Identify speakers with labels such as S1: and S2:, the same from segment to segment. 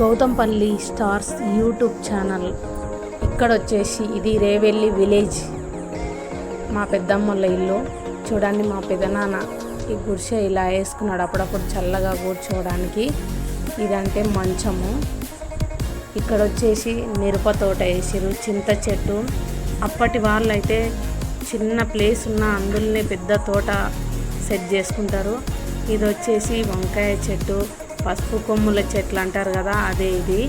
S1: గౌతంపల్లి stars YouTube channel. ఇక్కడ వచ్చేసి ఇది రేవెల్లి విలేజ్. మా పెద్దమ్మల ఇల్లు. చూడండి మా పెదనాన్న ఈ గుడిసె ఇలా వేసుకున్నాడు అప్పుడప్పుడు చల్లగా కూర్చోవడానికి ఇదంటే మంచము. ఇక్కడ వచ్చేసి మిరప తోట వేసిరు చింత చెట్టు. అప్పటి వాళ్ళు అయితే చిన్న ప్లేస్ ఉన్న అందులోనే పెద్ద తోట సెట్ చేసుకుంటారు. ఇది వచ్చేసి వంకాయ చెట్టు. పసుపు కొమ్ముల చెట్లు అంటారు కదా అదే ఇది.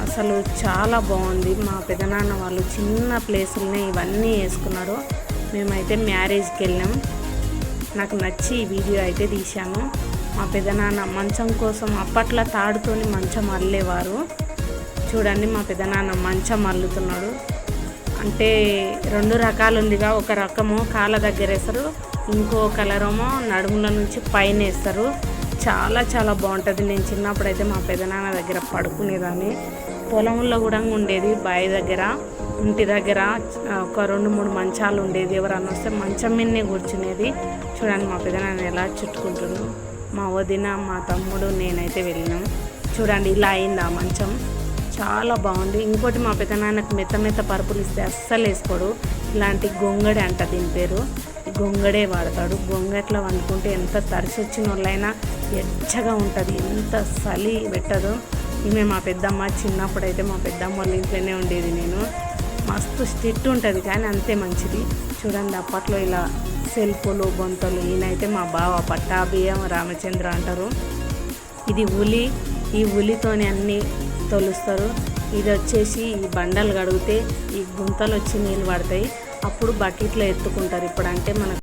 S1: అసలు చాలా బాగుంది. మా పెదనాన్న వాళ్ళు చిన్న ప్లేసులనే ఇవన్నీ వేసుకున్నారు. మేమైతే మ్యారేజ్కి వెళ్ళాం. నాకు నచ్చి ఈ వీడియో అయితే తీశాను. మా పెదనాన్న మంచం కోసం అప్పట్లో తాడుతోని మంచం అల్లేవారు. చూడండి మా పెదనాన్న మంచం అల్లుతున్నాడు. అంటే రెండు రకాలు ఉందిగా. ఒక రకము కాళ్ళ దగ్గర వేస్తారు ఇంకో కలర్ ఏమో నడుముల నుంచి పైన వేస్తారు చాలా చాలా బాగుంటుంది. నేను చిన్నప్పుడైతే మా పెదనాన్న దగ్గర పడుకునేదాన్ని. పొలంలో కూడా ఉండేది బావి దగ్గర ఇంటి దగ్గర ఒక రెండు మూడు మంచాలు ఉండేది. ఎవరన్నా వస్తే మంచం మీదనే కూర్చునేది. చూడండి మా పెదనాన్న ఎలా చుట్టుకుంటున్నాను మా వదిన మా తమ్ముడు నేనైతే వెళ్ళినాం. చూడండి ఇలా అయింది ఆ మంచం. చాలా బాగుంది. ఇంకోటి మా పెద్దనాన్నకు మెత్త మెత్త పరుపులు ఇస్తే అస్సలు వేసుకోడు ఇలాంటి గొంగడి అంట దీని పేరు. గొంగడే వాడతాడు. గొంగట్లో వండుకుంటే ఎంత తరిచి వచ్చిన వాళ్ళైనా ఎచ్చగా ఉంటుంది. ఎంత చలి పెట్టదు. ఈమె మా పెద్దమ్మ చిన్నప్పుడు అయితే మా పెద్దమ్మ వాళ్ళ ఇంట్లోనే ఉండేది నేను. మస్తు స్టిట్ ఉంటుంది కానీ అంతే మంచిది. చూడండి అప్పట్లో ఇలా సెల్ఫులు బొంతలు ఈయనైతే మా బావ పట్టాభియం రామచంద్ర అంటారు. ఇది ఉలి. ఈ ఉలితోనే అన్ని తొలుస్తారు. ఇది వచ్చేసి ఈ బండలు కడిగితే ఈ గుంతలు వచ్చి నీళ్ళు పడతాయి. అప్పుడు బకెట్లో ఎత్తుకుంటారు. ఇప్పుడు అంటే మనకు